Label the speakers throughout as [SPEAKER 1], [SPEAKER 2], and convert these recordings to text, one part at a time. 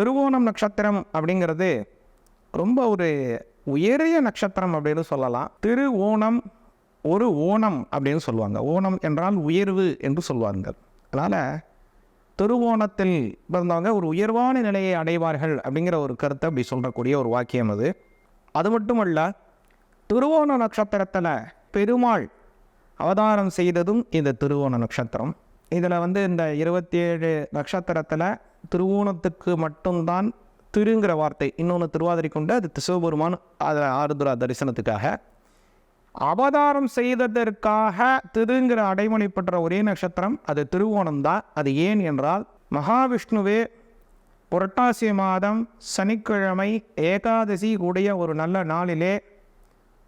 [SPEAKER 1] திருவோணம் நட்சத்திரம் அப்படிங்கிறது ரொம்ப ஒரு உயரிய நட்சத்திரம் அப்படின்னு சொல்லலாம். திரு ஓணம் ஒரு ஓணம் அப்படின்னு சொல்லுவாங்க. ஓணம் என்றால் உயர்வு என்று சொல்வார்கள். அதனால் திருவோணத்தில் பிறந்தவங்க ஒரு உயர்வான நிலையை அடைவார்கள் அப்படிங்கிற ஒரு கருத்தை அப்படி சொல்லக்கூடிய ஒரு வாக்கியம் அது. அது மட்டுமல்ல திருவோண நட்சத்திரத்தில் பெருமாள் அவதாரம் செய்ததும் இந்த திருவோண நட்சத்திரம். இதில் வந்து இந்த இருபத்தி ஏழு நட்சத்திரத்தில் திருவோணத்துக்கு மட்டும்தான் திருங்கிற வார்த்தை. இன்னொன்று திருவாதிரை கொண்டு அது சிவபெருமான் அதில் ஆறுதுரா தரிசனத்துக்காக. அவதாரம் செய்ததற்காக திருங்கிற அடைமொழி பெற்ற ஒரே நட்சத்திரம் அது திருவோணம் தான் அது ஏன் என்றால் மகாவிஷ்ணுவே புரட்டாசி மாதம் சனிக்கிழமை ஏகாதசி கூடிய ஒரு நல்ல நாளிலே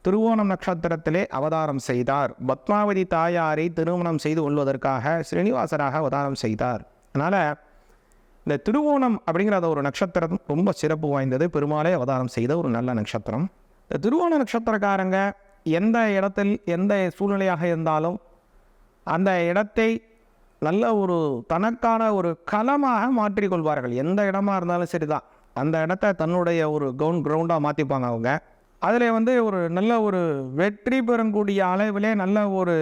[SPEAKER 1] திருவோணம் நட்சத்திரத்திலே அவதாரம் செய்தார். பத்மாவதி தாயாரை திருமணம் செய்து கொள்வதற்காக ஸ்ரீனிவாசராக அவதாரம் செய்தார். அதனால் இந்த திருவோணம் அப்படிங்கிற ஒரு நட்சத்திரம் ரொம்ப சிறப்பு வாய்ந்தது. பெருமாளே அவதாரம் செய்த ஒரு நல்ல நட்சத்திரம். இந்த திருவோண நட்சத்திரக்காரங்க எந்த இடத்தில் எந்த சூழ்நிலையாக இருந்தாலும் அந்த இடத்தை நல்ல ஒரு தனக்கான ஒரு களமாக மாற்றிக்கொள்வார்கள் எந்த இடமா இருந்தாலும் சரிதான். அந்த இடத்த தன்னுடைய ஒரு கவுன் கிரவுண்டாக மாற்றிப்பாங்க அவங்க. அதில் வந்து ஒரு நல்ல ஒரு வெற்றி பெறக்கூடிய அளவிலே நல்ல ஒரு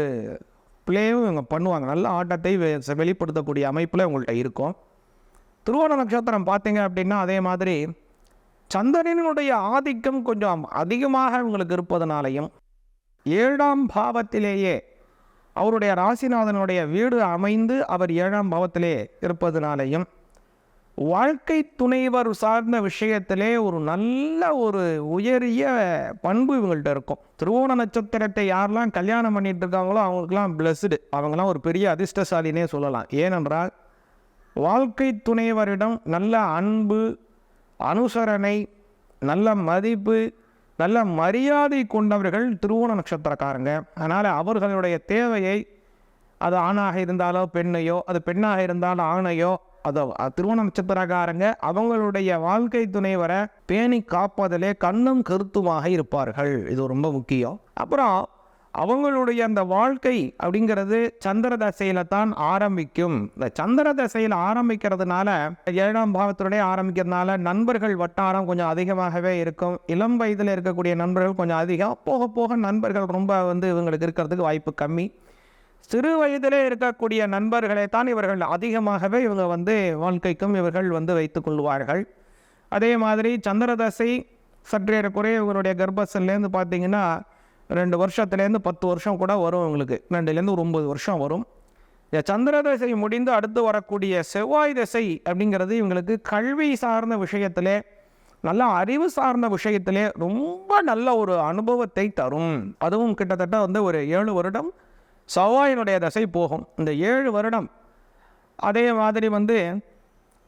[SPEAKER 1] பிளேயும் இவங்க பண்ணுவாங்க. நல்ல ஆட்டத்தை வெ- வெளிப்படுத்தக்கூடிய அமைப்பில் உங்கள்கிட்ட இருக்கும். திருவோண நட்சத்திரம் பார்த்தீங்க அப்படின்னா அதே மாதிரி சந்திரனினுடைய ஆதிக்கம் கொஞ்சம் அதிகமாக இவங்களுக்கு இருப்பதனாலையும் ஏழாம் பாவத்திலேயே அவருடைய ராசிநாதனுடைய வீடு அமைந்து அவர் ஏழாம் பாவத்திலே இருப்பதனாலையும் வாழ்க்கை துணைவர் சார்ந்த விஷயத்திலே ஒரு நல்ல ஒரு உயரிய பண்பு இவங்கள்ட்ட இருக்கும். திருவோண நட்சத்திரத்தை யாரெல்லாம் கல்யாணம் பண்ணிட்டு இருக்காங்களோ அவங்களுக்குலாம் பிளஸ்டு அவங்கெல்லாம் ஒரு பெரிய அதிர்ஷ்டசாலினே சொல்லலாம். ஏனென்றால் வாழ்க்கை துணைவரிடம் நல்ல அன்பு அனுசரணை நல்ல மதிப்பு நல்ல மரியாதை கொண்டவர்கள் திருவோண நட்சத்திரக்காரங்க. அதனால் அவர்களுடைய தேவையை அது ஆணாக இருந்தாலோ பெண்ணையோ அது பெண்ணாக இருந்தாலும் ஆணையோ அதோ அ- நட்சத்திரக்காரங்க அவங்களுடைய வாழ்க்கை துணைவர பேணி காப்பதிலே கண்ணும் கருத்துமாக இருப்பார்கள். இது ரொம்ப முக்கியம். அப்புறம் அவங்களுடைய அந்த வாழ்க்கை அப்படிங்கிறது சந்திர தசையில தான் ஆரம்பிக்கும். இந்த சந்திர தசையில் ஆரம்பிக்கிறதுனால ஏழாம் பாவத்துடைய ஆரம்பிக்கிறதுனால நண்பர்கள் வட்டாரம் கொஞ்சம் அதிகமாகவே இருக்கும். இளம் வயதில் இருக்கக்கூடிய நண்பர்கள் கொஞ்சம் அதிகம். போக போக நண்பர்கள் ரொம்ப வந்து இவங்களுக்கு இருக்கிறதுக்கு வாய்ப்பு கம்மி. சிறு வயதிலே இருக்கக்கூடிய நண்பர்களை தான் இவர்கள் அதிகமாகவே இவங்க வந்து வாழ்க்கைக்கும் இவர்கள் வந்து வைத்து கொள்வார்கள். அதே மாதிரி சந்திரதசை சற்றேறக்குறைய இவருடைய கர்ப்பசன்லேருந்து பார்த்தீங்கன்னா ரெண்டு வருஷத்துலேருந்து பத்து வருஷம் கூட வரும் இவங்களுக்கு. ரெண்டுலேருந்து ஒரு ஒம்பது வருஷம் வரும். இந்த சந்திரதசை முடிந்து அடுத்து வரக்கூடிய செவ்வாய் தசை அப்படிங்கிறது இவங்களுக்கு கல்வி சார்ந்த விஷயத்திலே நல்ல அறிவு சார்ந்த விஷயத்திலே ரொம்ப நல்ல ஒரு அனுபவத்தை தரும். அதுவும் கிட்டத்தட்ட வந்து ஒரு ஏழு வருடம் செவ்வாயினுடைய தசை போகும். இந்த ஏழு வருடம் அதே மாதிரி வந்து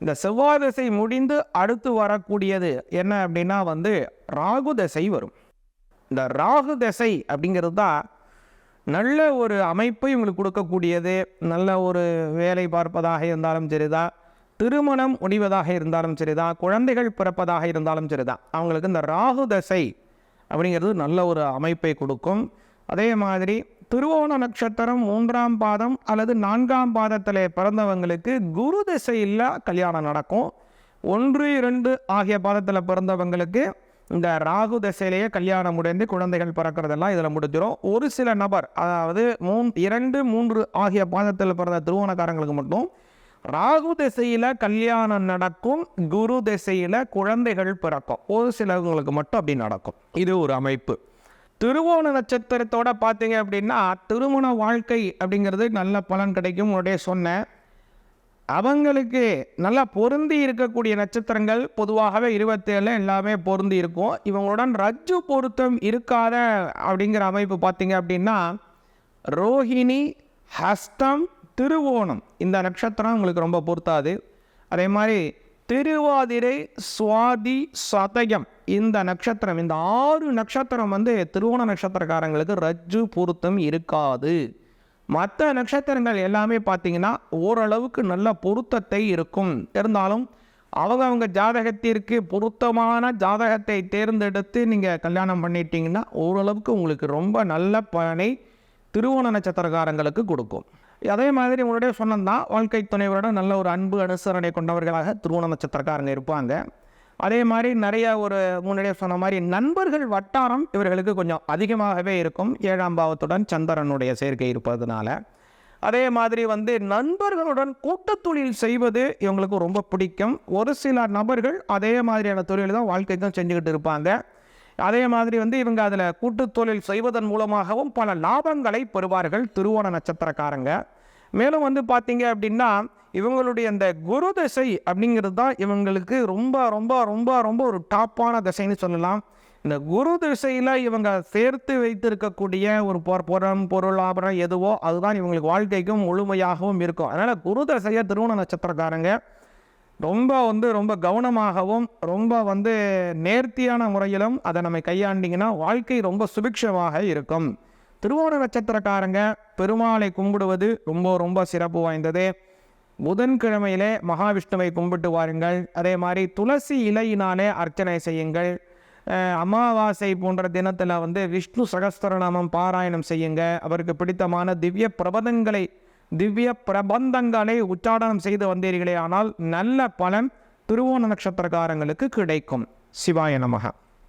[SPEAKER 1] இந்த செவ்வாய் தசை முடிந்து அடுத்து வரக்கூடியது என்ன அப்படின்னா வந்து ராகு தசை வரும். இந்த ராகு தசை அப்படிங்கிறது தான் நல்ல ஒரு அமைப்பை இவங்களுக்கு கொடுக்கக்கூடியது. நல்ல ஒரு வேலை பார்ப்பதாக இருந்தாலும் சரிதான். திருமணம் முடிவதாக இருந்தாலும் சரிதான். குழந்தைகள் பிறப்பதாக இருந்தாலும் சரிதான். அவங்களுக்கு இந்த ராகு தசை அப்படிங்கிறது நல்ல ஒரு அமைப்பை கொடுக்கும். அதே மாதிரி திருவோண நட்சத்திரம் மூன்றாம் பாதம் அல்லது நான்காம் பாதத்தில் பிறந்தவங்களுக்கு குரு திசையில் கல்யாணம் நடக்கும். ஒன்று இரண்டு ஆகிய பாதத்தில் பிறந்தவங்களுக்கு இந்த ராகு திசையிலேயே கல்யாணம் முடிந்து குழந்தைகள் பிறக்கிறதெல்லாம் இதில் முடிஞ்சிடும் ஒரு சில நபர் அதாவது மூன் இரண்டு மூன்று ஆகிய பாதத்தில் பிறந்த திருவோணக்காரங்களுக்கு மட்டும் ராகு திசையில் கல்யாணம் நடக்கும் குரு திசையில் குழந்தைகள் பிறக்கும். ஒரு சிலவங்களுக்கு மட்டும் அப்படி நடக்கும். இது ஒரு அமைப்பு. திருவோண நட்சத்திரத்தோட பார்த்தீங்க அப்படின்னா திருமண வாழ்க்கை அப்படிங்கிறது நல்ல பலன் கிடைக்கும் உன்னுடைய சொன்னேன் அவங்களுக்கு நல்லா பொருந்தி இருக்கக்கூடிய நட்சத்திரங்கள் பொதுவாகவே இருபத்தேழு எல்லாமே பொருந்தி இருக்கும். இவங்களுடன் ரஜ்ஜு பொருத்தம் இருக்காத அப்படிங்கிற அமைப்பு பார்த்தீங்க அப்படின்னா ரோஹிணி ஹஸ்தம் திருவோணம் இந்த நட்சத்திரம் உங்களுக்கு ரொம்ப பொருத்தாது. அதே மாதிரி திருவாதிரை சுவாதி சதயம். இந்த நட்சத்திரம் இந்த ஆறு நட்சத்திரம் வந்து திருவோண நட்சத்திரக்காரங்களுக்கு ரஜ்ஜு பொருத்தம் இருக்காது. மற்ற நட்சத்திரங்கள் எல்லாமே பார்த்தீங்கன்னா ஓரளவுக்கு நல்ல பொருத்தத்தை இருக்கும். இருந்தாலும் அவங்க அவங்க ஜாதகத்திற்கு பொருத்தமான ஜாதகத்தை தேர்ந்தெடுத்து நீங்கள் கல்யாணம் பண்ணிட்டீங்கன்னா ஓரளவுக்கு உங்களுக்கு ரொம்ப நல்ல பலனை திருவோண நட்சத்திரக்காரங்களுக்கு கொடுக்கும். அதே மாதிரி உங்களுடைய சொன்னதான் வாழ்க்கை துணைவரோட நல்ல ஒரு அன்பு அனுசரணை கொண்டவர்களாக திருவோண நட்சத்திரக்காரங்க இருப்பாங்க. அதே மாதிரி நிறைய ஒரு முன்னாடியே சொன்ன மாதிரி நண்பர்கள் வட்டாரம் இவர்களுக்கு கொஞ்சம் அதிகமாகவே இருக்கும். ஏழாம் பாவத்துடன் சந்திரனுடைய சேர்க்கை இருப்பதனால. அதே மாதிரி வந்து நண்பர்களுடன் கூட்டத்தொழில் செய்வது இவங்களுக்கு ரொம்ப பிடிக்கும். ஒரு சில நபர்கள் அதே மாதிரியான தொழில் தான் வாழ்க்கைக்கும் செஞ்சுக்கிட்டு இருப்பாங்க. அதே மாதிரி வந்து இவங்க அதில் கூட்டு தொழில் செய்வதன் மூலமாகவும் பல லாபங்களை பெறுவார்கள் திருவோண நட்சத்திரக்காரங்க. மேலும் வந்து பார்த்தீங்க அப்படின்னா இவங்களுடைய அந்த குரு தசை அப்படிங்கிறது தான் இவங்களுக்கு ரொம்ப ரொம்ப ரொம்ப ரொம்ப ஒரு டாப்பான திசைன்னு சொல்லலாம். இந்த குரு திசையில் இவங்க சேர்த்து வைத்திருக்கக்கூடிய ஒரு பொ புறம் பொருள் ஆபரணம் எதுவோ அதுதான் இவங்களுக்கு வாழ்க்கைக்கும் முழுமையாகவும் இருக்கும். அதனால் குரு தசையை திருவண நட்சத்திரக்காரங்க. ரொம்ப வந்து ரொம்ப கவனமாகவும் ரொம்ப வந்து நேர்த்தியான முறையிலும் அதை நம்ம கையாண்டிங்கன்னா வாழ்க்கை ரொம்ப சுபிக்ஷமாக இருக்கும். திருவோண நட்சத்திரக்காரங்க பெருமாளை கும்பிடுவது ரொம்ப ரொம்ப சிறப்பு வாய்ந்தது. புதன்கிழமையிலே மகாவிஷ்ணுவை கும்பிட்டு வாருங்கள். அதே மாதிரி துளசி இலையினாலே அர்ச்சனை செய்யுங்கள். அமாவாசை போன்ற தினத்தில் வந்து விஷ்ணு சகஸ்திரநாமம் பாராயணம் செய்யுங்க. அவருக்கு பிடித்தமான திவ்ய பிரபதங்களை திவ்ய பிரபந்தங்களை உச்சாடனம் செய்து வந்தீர்களே ஆனால் நல்ல பலன் திருவோண நட்சத்திரக்காரங்களுக்கு கிடைக்கும். சிவாய நமக.